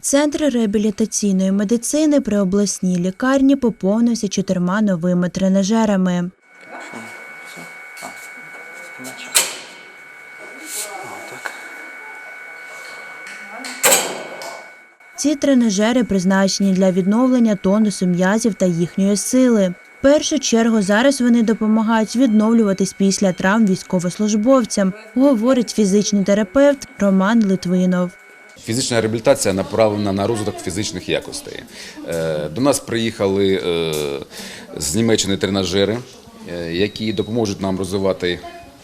Центр реабілітаційної медицини при обласній лікарні поповнився чотирма новими тренажерами. Ці тренажери призначені для відновлення тонусу м'язів та їхньої сили. В першу чергу зараз вони допомагають відновлюватись після травм військовослужбовцям, говорить фізичний терапевт Роман Литвинов. Фізична реабілітація направлена на розвиток фізичних якостей. Е, До нас приїхали е, з Німеччини тренажери, е, які допоможуть нам розвивати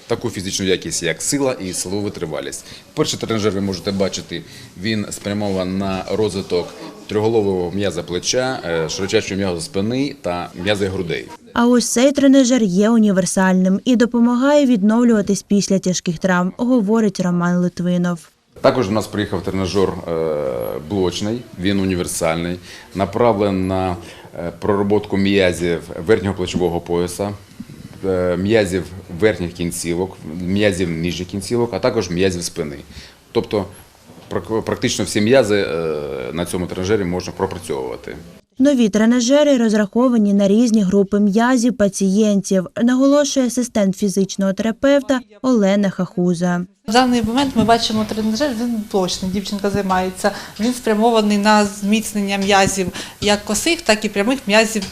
таку фізичну якість, як сила і силову витривалість. Перший тренажер ви можете бачити, він спрямований на розвиток триголового м'яза плеча, широчачого м'яза спини та м'язи грудей. А ось цей тренажер є універсальним і допомагає відновлюватись після тяжких травм, говорить Роман Литвинов. Також до нас приїхав тренажер е, блочний, він універсальний, направлений на е, пророботку м'язів верхнього плечового пояса, е, м'язів верхніх кінцівок, м'язів нижніх кінцівок, а також м'язів спини. Тобто практично всі м'язи на цьому тренажері можна пропрацьовувати. Нові тренажери розраховані на різні групи м'язів пацієнтів, наголошує асистент фізичного терапевта Олена Хахуза. В даний момент ми бачимо тренажер, він блочний, дівчинка займається. Він спрямований на зміцнення м'язів як косих, так і прямих м'язів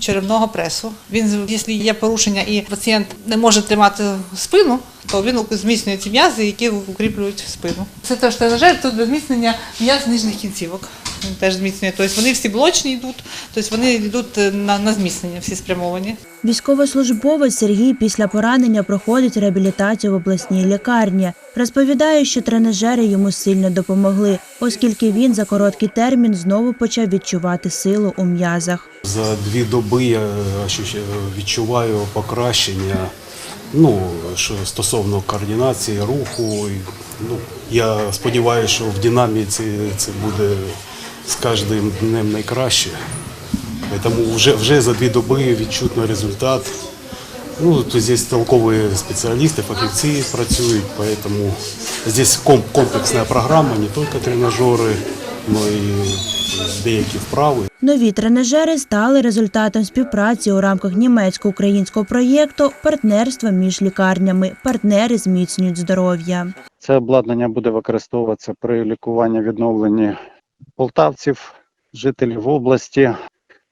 черевного пресу. Він, якщо є порушення і пацієнт не може тримати спину, то він зміцнює ці м'язи, які укріплюють спину. Це теж тренажер, тут зміцнення м'яз нижніх кінцівок. Він теж зміцнює. Тобто вони всі блочні йдуть, тобто вони йдуть на, на зміцнення, всі спрямовані. Військовослужбовець Сергій після поранення проходить реабілітацію в обласній лікарні. Розповідає, що тренажери йому сильно допомогли, оскільки він за короткий термін знову почав відчувати силу у м'язах. За дві доби я ощущ- відчуваю покращення ну, що стосовно координації, руху. Ну, я сподіваюся, що в динаміці це буде з кожним днем найкраще. Тому вже, вже за дві доби відчутно результат. Ну, то здесь толковые специалисты, фахівці працюють, поэтому здесь ком- комплексная программа, не только тренажеры, но и деякі вправи. Нові тренажери стали результатом співпраці у рамках німецько-українського проєкту партнерства між лікарнями. Партнери зміцнюють здоров'я. Це обладнання буде використовуватися при лікуванні відновленні полтавців, жителів області,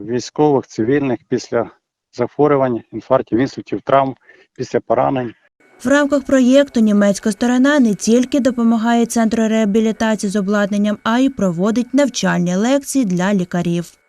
військових, цивільних після захворювань, інфарктів, інсультів, травм, після поранень. В рамках проєкту німецька сторона не тільки допомагає центру реабілітації з обладнанням, а й проводить навчальні лекції для лікарів.